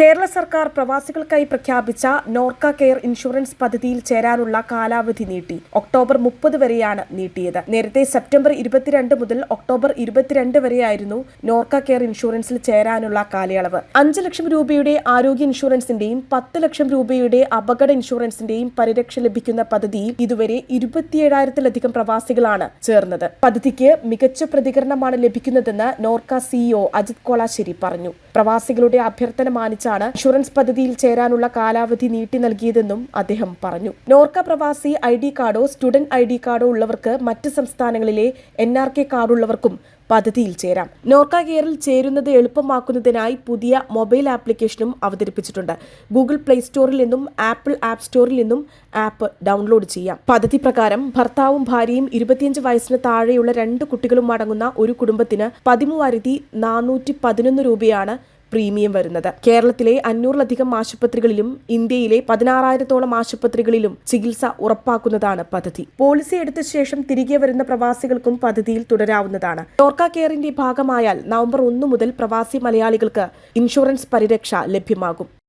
കേരള സർക്കാർ പ്രവാസികൾക്കായി പ്രഖ്യാപിച്ച Norka care insurance പദ്ധതിയിൽ ചേരാനുള്ള കാലാവധി നീട്ടി. ഒക്ടോബർ മുപ്പത് വരെയാണ് നീട്ടിയത്. നേരത്തെ സെപ്റ്റംബർ ഇരുപത്തിരണ്ട് മുതൽ ഒക്ടോബർ ഇരുപത്തിരണ്ട് വരെയായിരുന്നു നോർക്ക കെയർ ഇൻഷുറൻസിൽ ചേരാനുള്ള കാലയളവ്. അഞ്ച് ലക്ഷം രൂപയുടെ ആരോഗ്യ ഇൻഷുറൻസിന്റെയും പത്ത് ലക്ഷം രൂപയുടെ അപകട ഇൻഷുറൻസിന്റെയും പരിരക്ഷ ലഭിക്കുന്ന പദ്ധതിയിൽ ഇതുവരെ ഇരുപത്തിയേഴായിരത്തിലധികം പ്രവാസികളാണ് ചേർന്നത്. പദ്ധതിക്ക് മികച്ച പ്രതികരണമാണ് ലഭിക്കുന്നതെന്ന് നോർക്ക സിഇഒ അജിത് കോളാശ്ശേരി പറഞ്ഞു. പ്രവാസികളുടെ അഭ്യർത്ഥന മാനിച്ചാണ് ഇൻഷുറൻസ് പദ്ധതിയിൽ ചേരാനുള്ള കാലാവധി നീട്ടി നൽകിയതെന്നും അദ്ദേഹം പറഞ്ഞു. നോർക്ക പ്രവാസി ഐ ഡി കാർഡോ സ്റ്റുഡന്റ് ഐ ഡി കാർഡോ ഉള്ളവർക്ക് മറ്റ് സംസ്ഥാനങ്ങളിലെ എൻ ആർ കെ കാർഡുള്ളവർക്കും പദ്ധതിയിൽ ചേരാം. നോർക്ക കെയറിൽ ചേരുന്നത് എളുപ്പമാക്കുന്നതിനായി പുതിയ മൊബൈൽ ആപ്ലിക്കേഷനും അവതരിപ്പിച്ചിട്ടുണ്ട്. ഗൂഗിൾ പ്ലേ സ്റ്റോറിൽ നിന്നും ആപ്പിൾ ആപ്പ് സ്റ്റോറിൽ നിന്നും ആപ്പ് ഡൗൺലോഡ് ചെയ്യാം. പദ്ധതി പ്രകാരം ഭർത്താവും ഭാര്യയും ഇരുപത്തിയഞ്ച് വയസ്സിന് താഴെയുള്ള രണ്ട് കുട്ടികളും അടങ്ങുന്ന ഒരു കുടുംബത്തിന് പതിമൂവായിരത്തി നാനൂറ്റി പതിനൊന്ന് രൂപയാണ് പ്രീമിയം വരുന്നത്. കേരളത്തിലെ അഞ്ഞൂറിലധികം ആശുപത്രികളിലും ഇന്ത്യയിലെ പതിനാറായിരത്തോളം ആശുപത്രികളിലും ചികിത്സ ഉറപ്പാക്കുന്നതാണ് പദ്ധതി. പോളിസി എടുത്ത ശേഷം തിരികെ വരുന്ന പ്രവാസികൾക്കും പദ്ധതിയിൽ തുടരാവുന്നതാണ്. കെയറിന്റെ ഭാഗമായാൽ നവംബർ ഒന്ന് മുതൽ പ്രവാസി മലയാളികൾക്ക് ഇൻഷുറൻസ് പരിരക്ഷ ലഭ്യമാകും.